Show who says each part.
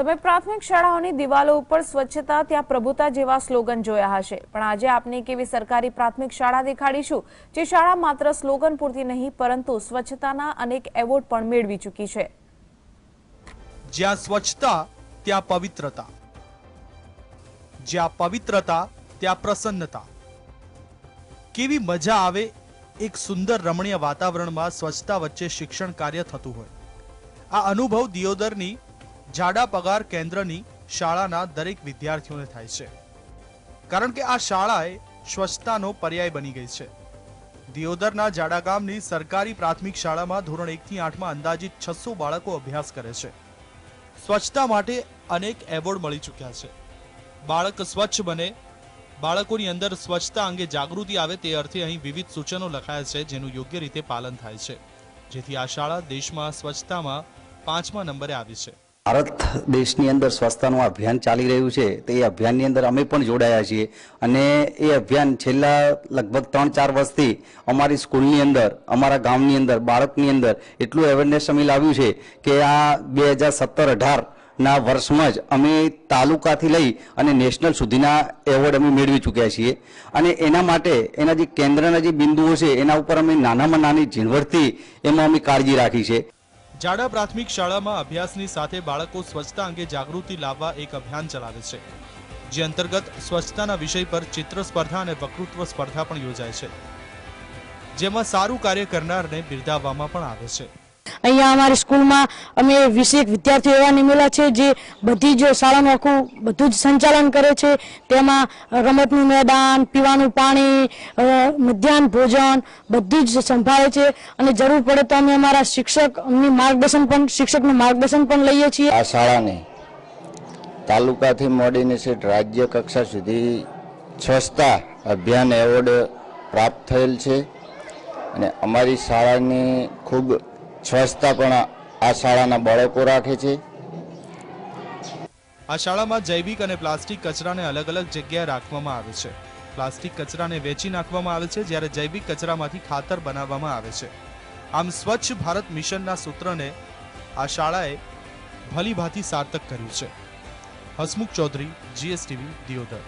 Speaker 1: તમે પ્રાથમિક શાળાઓની દિવાલો ઉપર સ્વચ્છતા, ત્યાં પ્રભુતા જેવા સ્લોગન જોયા હશે. પણ આજે આપને એક એવી સરકારી પ્રાથમિક શાળા દેખાડીશું, જે શાળા માત્ર સ્લોગન પૂરતી નહીં, પરંતુ સ્વચ્છતાના અનેક એવોર્ડ પણ મેળવી ચૂકી છે.
Speaker 2: જ્યાં સ્વચ્છતા, ત્યાં પવિત્રતા. જ્યાં પવિત્રતા, ત્યાં પ્રસન્નતા. કેવી મજા આવે એક સુંદર રમણીય વાતાવરણમાં સ્વચ્છતા વચ્ચે શિક્ષણ કાર્ય થતું હોય. આ અનુભવ દિયોદરની જાડા પગાર કેન્દ્રની શાળાના દરેક વિદ્યાર્થીઓને થાય છે. કારણ કે આ શાળાએ સ્વચ્છતાનો પર્યાય બની ગઈ છે. દિયોદરના જાડા ગામની સરકારી પ્રાથમિક શાળામાં ધોરણ એકથી આઠમાં અંદાજિત છસો બાળકો અભ્યાસ કરે છે. સ્વચ્છતા માટે અનેક એવોર્ડ મળી ચૂક્યા છે. બાળક સ્વચ્છ બને, બાળકોની અંદર સ્વચ્છતા અંગે જાગૃતિ આવે તે અર્થે અહીં વિવિધ સૂચનો લખાયા છે જેનું યોગ્ય રીતે પાલન થાય છે. જેથી આ શાળા દેશમાં સ્વચ્છતામાં પાંચમા નંબરે આવી છે.
Speaker 3: ભારત દેશની અંદર સ્વચ્છતાનું અભિયાન ચાલી રહ્યું છે, તે એ અભિયાનની અંદર અમે પણ જોડાયા છીએ. અને એ અભિયાન છેલ્લા લગભગ ત્રણ ચાર વર્ષથી અમારી સ્કૂલની અંદર, અમારા ગામની અંદર, બાળકની અંદર એટલું અવેરનેસ અમે લાવ્યું છે કે આ બે હજાર સત્તર અઢાર ના વર્ષમાં જ અમે તાલુકાથી લઈ અને નેશનલ સુધીના એવોર્ડ અમે મેળવી ચૂક્યા છીએ. અને એના માટે એના જે કેન્દ્રના જે બિંદુઓ છે, એના ઉપર અમે નાનામાં નાની ઝીણવટથી એમાં અમે કાળજી રાખી છે.
Speaker 2: જાડા પ્રાથમિક શાળામાં અભ્યાસની સાથે બાળકો સ્વચ્છતા અંગે જાગૃતિ લાવવા એક અભિયાન ચલાવે છે, જે અંતર્ગત સ્વચ્છતાના વિષય પર ચિત્ર સ્પર્ધા અને વક્તૃત્વ સ્પર્ધા પણ યોજાય છે. જેમાં સારું કાર્ય કરનારને બિરદાવવામાં પણ આવે છે.
Speaker 4: અહીંયા અમારી સ્કૂલમાં અમે વીસેક વિદ્યાર્થીઓ એવા નિમેલા છે જે બધી જ શાળાનું આખું બધું જ સંચાલન કરે છે. તેમાં રમતનું મેદાન, પીવાનું પાણી મધ્યાહન ભોજન બધું જ સંભાળે છે. અને જરૂર પડે તો અમે અમારા શિક્ષકની માર્ગદર્શન પણ, શિક્ષકનું માર્ગદર્શન પણ લઈએ છીએ.
Speaker 5: આ શાળાને તાલુકાથી મોડીને સેટ રાજ્ય કક્ષા સુધી સ્વચ્છતા અભિયાન એવોર્ડ પ્રાપ્ત થયેલ છે. અને અમારી શાળાની ખૂબ સ્વચ્છતા પણ આ શાળાના બાળકો રાખે છે.
Speaker 2: આ શાળામાં જૈવિક અને પ્લાસ્ટિક કચરાને અલગ અલગ જગ્યાએ રાખવામાં આવે છે. પ્લાસ્ટિક કચરાને વેચી નાખવામાં આવે છે જ્યારે જૈવિક કચરામાંથી ખાતર બનાવવામાં આવે છે. આમ સ્વચ્છ ભારત મિશનના સૂત્રને આ શાળાએ ભલીભાંતિ સાર્થક કર્યું છે. હસમુખ ચૌધરી, જીએસટીવી, દિયોદર.